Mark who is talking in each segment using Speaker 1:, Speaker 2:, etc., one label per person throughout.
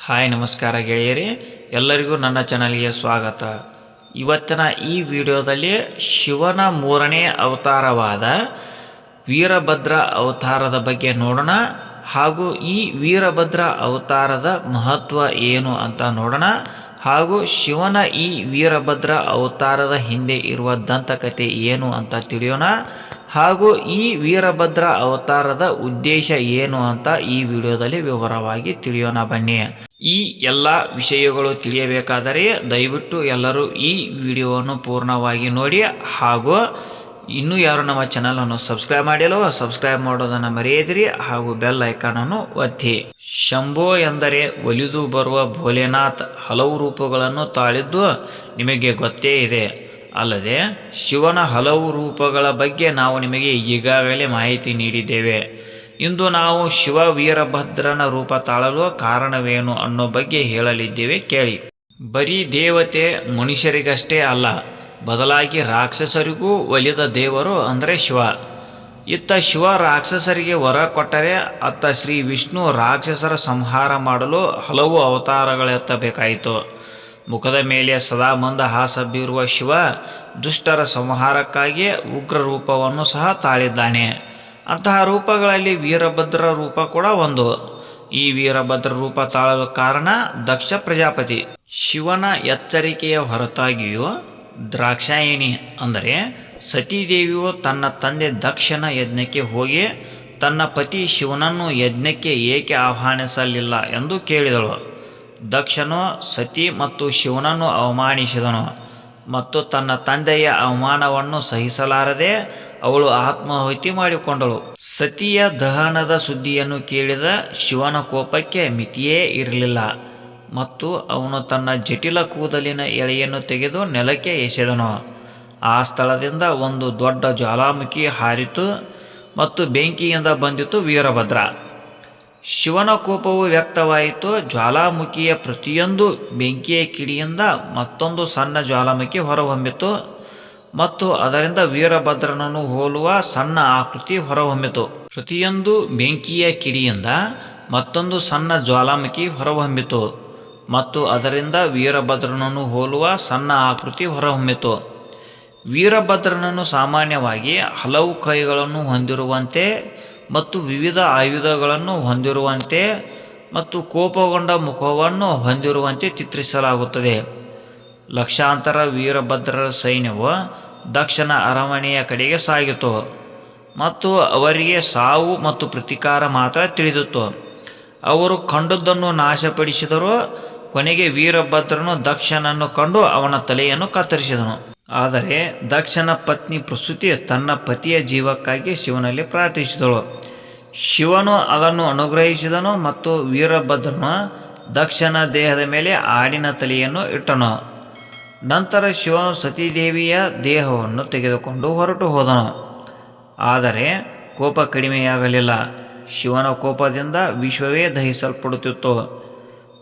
Speaker 1: Hi, ನಮಸ್ಕಾರ ಗೆಳೆಯರಿ. ಎಲ್ಲರಿಗೂ ನನ್ನ ಚಾನಲ್ಗೆ ಸ್ವಾಗತ. ಇವತ್ತಿನ ಈ ವಿಡಿಯೋದಲ್ಲಿ ಶಿವನ ಮೂರನೇ ಅವತಾರವಾದ ವೀರಭದ್ರ ಅವತಾರದ ಬಗ್ಗೆ ನೋಡೋಣ ಹಾಗೂ ಈ ವೀರಭದ್ರ ಅವತಾರದ ಮಹತ್ವ ಏನು ಅಂತ ನೋಡೋಣ ಹಾಗೂ ಶಿವನ ಈ ವೀರಭದ್ರ ಅವತಾರದ ಹಿಂದೆ ಇರುವ ದಂತಕತೆ ಏನು ಅಂತ ತಿಳಿಯೋಣ. ಹಾಗೂ ಈ ವೀರಭದ್ರ ಅವತಾರದ ಉದ್ದೇಶ ಏನು ಅಂತ ಈ ವಿಡಿಯೋದಲ್ಲಿ ವಿವರವಾಗಿ ತಿಳಿಯೋಣ ಬನ್ನಿ. ಈ ಎಲ್ಲ ವಿಷಯಗಳು ತಿಳಿಯಬೇಕಾದರೆ ದಯವಿಟ್ಟು ಎಲ್ಲರೂ ಈ ವಿಡಿಯೋವನ್ನು ಪೂರ್ಣವಾಗಿ ನೋಡಿ ಹಾಗೂ ಇನ್ನೂ ಯಾರು ನಮ್ಮ ಚಾನಲನ್ನು ಸಬ್ಸ್ಕ್ರೈಬ್ ಮಾಡಿಲ್ಲವೋ ಸಬ್ಸ್ಕ್ರೈಬ್ ಮಾಡೋದನ್ನು ಮರೆಯದಿರಿ ಹಾಗೂ ಬೆಲ್ ಐಕಾನನ್ನು ಒತ್ತಿ. ಶಂಭೋ ಎಂದರೆ ಒಲಿದು ಬರುವ ಭೋಲೆನಾಥ್ ಹಲವು ರೂಪಗಳನ್ನು ತಾಳಿದ್ದು ನಿಮಗೆ ಗೊತ್ತೇ ಇದೆ. ಅಲ್ಲದೆ ಶಿವನ ಹಲವು ರೂಪಗಳ ಬಗ್ಗೆ ನಾವು ನಿಮಗೆ ಈಗಾಗಲೇ ಮಾಹಿತಿ ನೀಡಿದ್ದೇವೆ. ಇಂದು ನಾವು ಶಿವ ವೀರಭದ್ರನ ರೂಪ ತಾಳಲು ಕಾರಣವೇನು ಅನ್ನೋ ಬಗ್ಗೆ ಹೇಳಲಿದ್ದೇವೆ ಕೇಳಿ. ಬರೀ ದೇವತೆ ಮನುಷ್ಯರಿಗಷ್ಟೇ ಅಲ್ಲ, ಬದಲಾಗಿ ರಾಕ್ಷಸರಿಗೂ ಒಲಿದ ದೇವರು ಅಂದರೆ ಶಿವ. ಇತ್ತ ಶಿವ ರಾಕ್ಷಸರಿಗೆ ವರ ಕೊಟ್ಟರೆ ಅತ್ತ ಶ್ರೀ ವಿಷ್ಣು ರಾಕ್ಷಸರ ಸಂಹಾರ ಮಾಡಲು ಹಲವು ಅವತಾರಗಳೆತ್ತಬೇಕಾಯಿತು. ಮುಖದ ಮೇಲೆ ಸದಾ ಮಂದಹಾಸ ಬೀರುವ ಶಿವ ದುಷ್ಟರ ಸಂಹಾರಕ್ಕಾಗಿ ಉಗ್ರ ರೂಪವನ್ನು ಸಹ ತಾಳಿದ್ದಾನೆ. ಅಂತಹ ರೂಪಗಳಲ್ಲಿ ವೀರಭದ್ರ ರೂಪ ಕೂಡ ಒಂದು. ಈ ವೀರಭದ್ರ ರೂಪ ತಾಳಲು ಕಾರಣ ದಕ್ಷ ಪ್ರಜಾಪತಿ. ಶಿವನ ಎಚ್ಚರಿಕೆಯ ಹೊರತಾಗಿಯೂ ದ್ರಾಕ್ಷಾಯಿಣಿ ಅಂದರೆ ಸತೀದೇವಿಯು ತನ್ನ ತಂದೆ ದಕ್ಷನ ಯಜ್ಞಕ್ಕೆ ಹೋಗಿ ತನ್ನ ಪತಿ ಶಿವನನ್ನು ಯಜ್ಞಕ್ಕೆ ಏಕೆ ಆಹ್ವಾನಿಸಲಿಲ್ಲ ಎಂದು ಕೇಳಿದಳು. ದಕ್ಷನು ಸತಿ ಮತ್ತು ಶಿವನನ್ನು ಅವಮಾನಿಸಿದನು ಮತ್ತು ತನ್ನ ತಂದೆಯ ಅವಮಾನವನ್ನು ಸಹಿಸಲಾರದೆ ಅವಳು ಆತ್ಮಾಹುತಿ ಮಾಡಿಕೊಂಡಳು. ಸತಿಯ ದಹನದ ಸುದ್ದಿಯನ್ನು ಕೇಳಿದ ಶಿವನ ಕೋಪಕ್ಕೆ ಮಿತಿಯೇ ಇರಲಿಲ್ಲ ಮತ್ತು ಅವನು ತನ್ನ ಜಟಿಲ ಕೂದಲಿನ ಎಳೆಯನ್ನು ತೆಗೆದು ನೆಲಕ್ಕೆ ಎಸೆದನು. ಆ ಸ್ಥಳದಿಂದ ಒಂದು ದೊಡ್ಡ ಜ್ವಾಲಾಮುಖಿ ಹಾರಿತು ಮತ್ತು ಬೆಂಕಿಯಿಂದ ಬಂದಿತು ವೀರಭದ್ರ. ಶಿವನ ಕೋಪವು ವ್ಯಕ್ತವಾಯಿತು. ಜ್ವಾಲಾಮುಖಿಯ ಪ್ರತಿಯೊಂದು ಬೆಂಕಿಯ ಕಿಡಿಯಿಂದ ಮತ್ತೊಂದು ಸಣ್ಣ ಜ್ವಾಲಾಮುಖಿ ಹೊರಹೊಮ್ಮಿತು ಮತ್ತು ಅದರಿಂದ ವೀರಭದ್ರನನ್ನು ಹೋಲುವ ಸಣ್ಣ ಆಕೃತಿ ಹೊರಹೊಮ್ಮಿತು. ಪ್ರತಿಯೊಂದು ಬೆಂಕಿಯ ಕಿಡಿಯಿಂದ ಮತ್ತೊಂದು ಸಣ್ಣ ಜ್ವಾಲಾಮುಖಿ ಹೊರಹೊಮ್ಮಿತು ಮತ್ತು ಅದರಿಂದ ವೀರಭದ್ರನನ್ನು ಹೋಲುವ ಸಣ್ಣ ಆಕೃತಿ ಹೊರಹೊಮ್ಮಿತು. ವೀರಭದ್ರನನ್ನು ಸಾಮಾನ್ಯವಾಗಿ ಹಲವು ಕೈಗಳನ್ನು ಹೊಂದಿರುವಂತೆ ಮತ್ತು ವಿವಿಧ ಆಯುಧಗಳನ್ನು ಹೊಂದಿರುವಂತೆ ಮತ್ತು ಕೋಪಗೊಂಡ ಮುಖವನ್ನು ಹೊಂದಿರುವಂತೆ ಚಿತ್ರಿಸಲಾಗುತ್ತದೆ. ಲಕ್ಷಾಂತರ ವೀರಭದ್ರರ ಸೈನ್ಯವು ದಕ್ಷನ ಅರಮನೆಯ ಕಡೆಗೆ ಸಾಗಿತು ಮತ್ತು ಅವರಿಗೆ ಸಾವು ಮತ್ತು ಪ್ರತಿಕಾರ ಮಾತ್ರ ತಿಳಿದಿತ್ತು. ಅವರು ಕಂಡದ್ದನ್ನು ನಾಶಪಡಿಸಿದರು ಕೊನೆಗೆ ವೀರಭದ್ರನು ದಕ್ಷನನ್ನು ಕಂಡು ಅವನ ತಲೆಯನ್ನು ಕತ್ತರಿಸಿದನು. ಆದರೆ ದಕ್ಷನ ಪತ್ನಿ ಪ್ರಸೂತಿ ತನ್ನ ಪತಿಯ ಜೀವಕ್ಕಾಗಿ ಶಿವನಲ್ಲಿ ಪ್ರಾರ್ಥಿಸಿದಳು. ಶಿವನು ಅದನ್ನು ಅನುಗ್ರಹಿಸಿದನು ಮತ್ತು ವೀರಭದ್ರನ ದಕ್ಷನ ದೇಹದ ಮೇಲೆ ಆಡಿನ ತಲೆಯನ್ನು ಇಟ್ಟನು. ನಂತರ ಶಿವನು ಸತೀದೇವಿಯ ದೇಹವನ್ನು ತೆಗೆದುಕೊಂಡು ಹೊರಟು ಹೋದನು. ಆದರೆ ಕೋಪ ಕಡಿಮೆಯಾಗಲಿಲ್ಲ. ಶಿವನ ಕೋಪದಿಂದ ವಿಶ್ವವೇ ದಹಿಸಲ್ಪಡುತ್ತಿತ್ತು.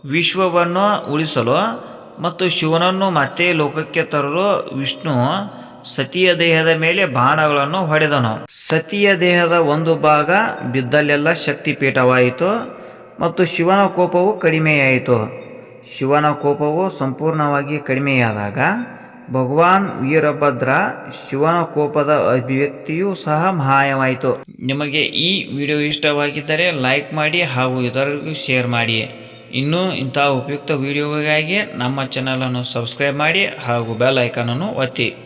Speaker 1: ವಿಶ್ವವನ್ನು ಉಳಿಸಲು ಮತ್ತು ಶಿವನನ್ನು ಮತ್ತೆ ಲೋಕಕ್ಕೆ ತರಲು ವಿಷ್ಣು ಸತಿಯ ದೇಹದ ಮೇಲೆ ಬಾಣಗಳನ್ನು ಹೊಡೆದನು. ಸತಿಯ ದೇಹದ ಒಂದು ಭಾಗ ಬಿದ್ದಲ್ಲೆಲ್ಲ ಶಕ್ತಿಪೀಠವಾಯಿತು ಮತ್ತು ಶಿವನ ಕೋಪವು ಕಡಿಮೆಯಾಯಿತು. ಶಿವನ ಕೋಪವು ಸಂಪೂರ್ಣವಾಗಿ ಕಡಿಮೆಯಾದಾಗ ಭಗವಾನ್ ವೀರಭದ್ರ ಶಿವನ ಕೋಪದ ಅಭಿವ್ಯಕ್ತಿಯೂ ಸಹ ಮಹಾಯವಾಯಿತು. ನಿಮಗೆ ಈ ವಿಡಿಯೋ ಇಷ್ಟವಾಗಿದ್ದರೆ ಲೈಕ್ ಮಾಡಿ ಹಾಗೂ ಇತರರಿಗೂ ಶೇರ್ ಮಾಡಿ. ಇನ್ನೂ ಇಂಥ ಉಪಯುಕ್ತ ವಿಡಿಯೋಗಳಿಗಾಗಿ ನಮ್ಮ ಚಾನಲನ್ನು ಸಬ್ಸ್ಕ್ರೈಬ್ ಮಾಡಿ ಹಾಗೂ ಬೆಲ್ ಐಕಾನನ್ನು ಒತ್ತಿ.